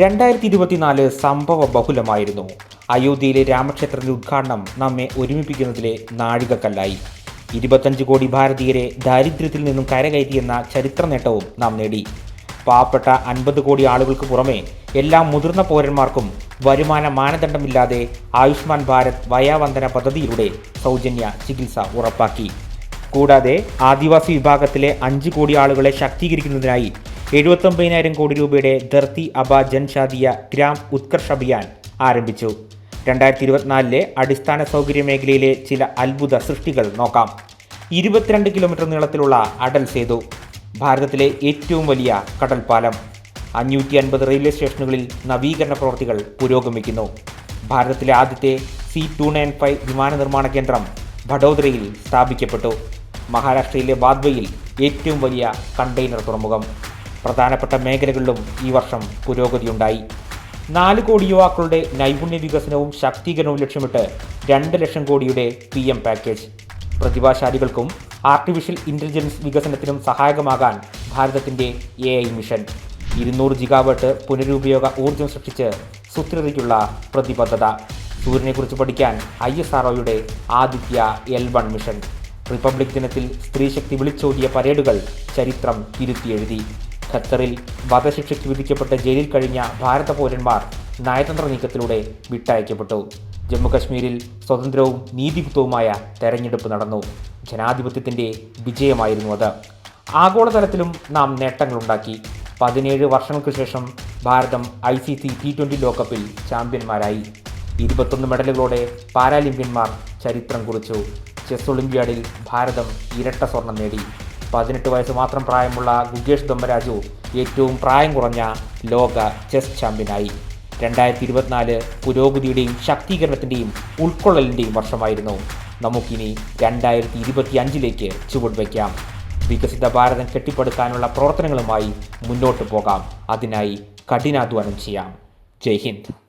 രണ്ടായിരത്തി ഇരുപത്തിനാല് സംഭവ ബഹുലമായിരുന്നു. അയോധ്യയിലെ രാമക്ഷേത്രത്തിന്റെ ഉദ്ഘാടനം നമ്മെ ഒരുമിപ്പിക്കുന്നതിലെ നാഴികക്കല്ലായി. ഇരുപത്തഞ്ച് കോടി ഭാരതീയരെ ദാരിദ്ര്യത്തിൽ നിന്നും കരകയറ്റിയെന്ന ചരിത്ര നേട്ടവും നാം നേടി. പാവപ്പെട്ട അൻപത് കോടി ആളുകൾക്ക് പുറമെ എല്ലാ മുതിർന്ന പൗരന്മാർക്കും വരുമാന മാനദണ്ഡമില്ലാതെ ആയുഷ്മാൻ ഭാരത് വയാവന്ദന പദ്ധതിയിലൂടെ സൗജന്യ ചികിത്സ ഉറപ്പാക്കി. കൂടാതെ ആദിവാസി വിഭാഗത്തിലെ അഞ്ച് കോടി ആളുകളെ ശാക്തീകരിക്കുന്നതിനായി എഴുപത്തൊമ്പതിനായിരം കോടി രൂപയുടെ ധർത്തി അബ ജൻഷാദിയ ഗ്രാം ഉത്കർഷ് അഭിയാൻ ആരംഭിച്ചു. രണ്ടായിരത്തി ഇരുപത്തിനാലിലെ അടിസ്ഥാന സൗകര്യ മേഖലയിലെ ചില അത്ഭുത സൃഷ്ടികൾ നോക്കാം. ഇരുപത്തിരണ്ട് കിലോമീറ്റർ നീളത്തിലുള്ള അടൽ സേതു ഭാരതത്തിലെ ഏറ്റവും വലിയ കടൽപ്പാലം. അഞ്ഞൂറ്റി അൻപത് റെയിൽവേ സ്റ്റേഷനുകളിൽ നവീകരണ പ്രവൃത്തികൾ പുരോഗമിക്കുന്നു. ഭാരതത്തിലെ ആദ്യത്തെ സി ടു നയൻ ഫൈവ് വിമാന നിർമ്മാണ കേന്ദ്രം വഡോദരയിൽ സ്ഥാപിക്കപ്പെട്ടു. മഹാരാഷ്ട്രയിലെ വാദ്വയിൽ ഏറ്റവും വലിയ കണ്ടെയ്നർ തുറമുഖം. പ്രധാനപ്പെട്ട മേഖലകളിലും ഈ വർഷം പുരോഗതിയുണ്ടായി നാല് കോടി യുവാക്കളുടെ നൈപുണ്യ വികസനവും ശാക്തീകരണവും ലക്ഷ്യമിട്ട് രണ്ട് ലക്ഷം കോടിയുടെ പി എം പാക്കേജ്. പ്രതിഭാശാലികൾക്കും ആർട്ടിഫിഷ്യൽ ഇന്റലിജൻസ് വികസനത്തിനും സഹായകമാകാൻ ഭാരതത്തിന്റെ എ ഐ മിഷൻ. ഇരുന്നൂറ് ജിഗാവട്ട് പുനരുപയോഗ ഊർജം സൃഷ്ടിച്ച് സുസ്ഥിരതയ്ക്കുള്ള പ്രതിബദ്ധത. സൂര്യനെക്കുറിച്ച് പഠിക്കാൻ I S R Aditya L one mission. Republic ദിനത്തിൽ സ്ത്രീശക്തി വിളിച്ചോതിയ പരേഡുകൾ ചരിത്രം തിരുത്തിയെഴുതി ഖത്തറിൽ വധശിക്ഷയ്ക്ക് വിധിക്കപ്പെട്ട് ജയിലിൽ കഴിഞ്ഞ ഭാരത പൗരന്മാർ നയതന്ത്ര നീക്കത്തിലൂടെ വിട്ടയക്കപ്പെട്ടു. ജമ്മുകശ്മീരിൽ സ്വതന്ത്രവും നീതിയുക്തവുമായ തെരഞ്ഞെടുപ്പ് നടന്നു. ജനാധിപത്യത്തിന്റെ വിജയമായിരുന്നു അത്. ആഗോളതലത്തിലും നാം നേട്ടങ്ങളുണ്ടാക്കി. പതിനേഴ് വർഷങ്ങൾക്ക് ശേഷം ഭാരതം I C C T twenty ലോകകപ്പിൽ ചാമ്പ്യന്മാരായി. ഇരുപത്തൊന്ന് മെഡലുകളോടെ പാരാലിമ്പ്യന്മാർ ചരിത്രം കുറിച്ചു. ചെസ് ഒളിമ്പ്യാഡിൽ ഭാരതം ഇരട്ട സ്വർണം നേടി. പതിനെട്ട് വയസ്സ് മാത്രം പ്രായമുള്ള ഗുഗേഷ് ദമ്പരാജു ഏറ്റവും പ്രായം കുറഞ്ഞ ലോക ചെസ് ചാമ്പ്യനായി. രണ്ടായിരത്തി ഇരുപത്തിനാല് പുരോഗതിയുടെയും ശാക്തീകരണത്തിന്റെയും ഉൾക്കൊള്ളലിന്റെയും വർഷമായിരുന്നു. നമുക്കിനി രണ്ടായിരത്തി ഇരുപത്തി അഞ്ചിലേക്ക് ചുവട് വയ്ക്കാം. വികസിത ഭാരതം കെട്ടിപ്പടുക്കാനുള്ള പ്രവർത്തനങ്ങളുമായി മുന്നോട്ട് പോകാം. അതിനായി കഠിനാധ്വാനം ചെയ്യാം. ജയ് ഹിന്ദ്.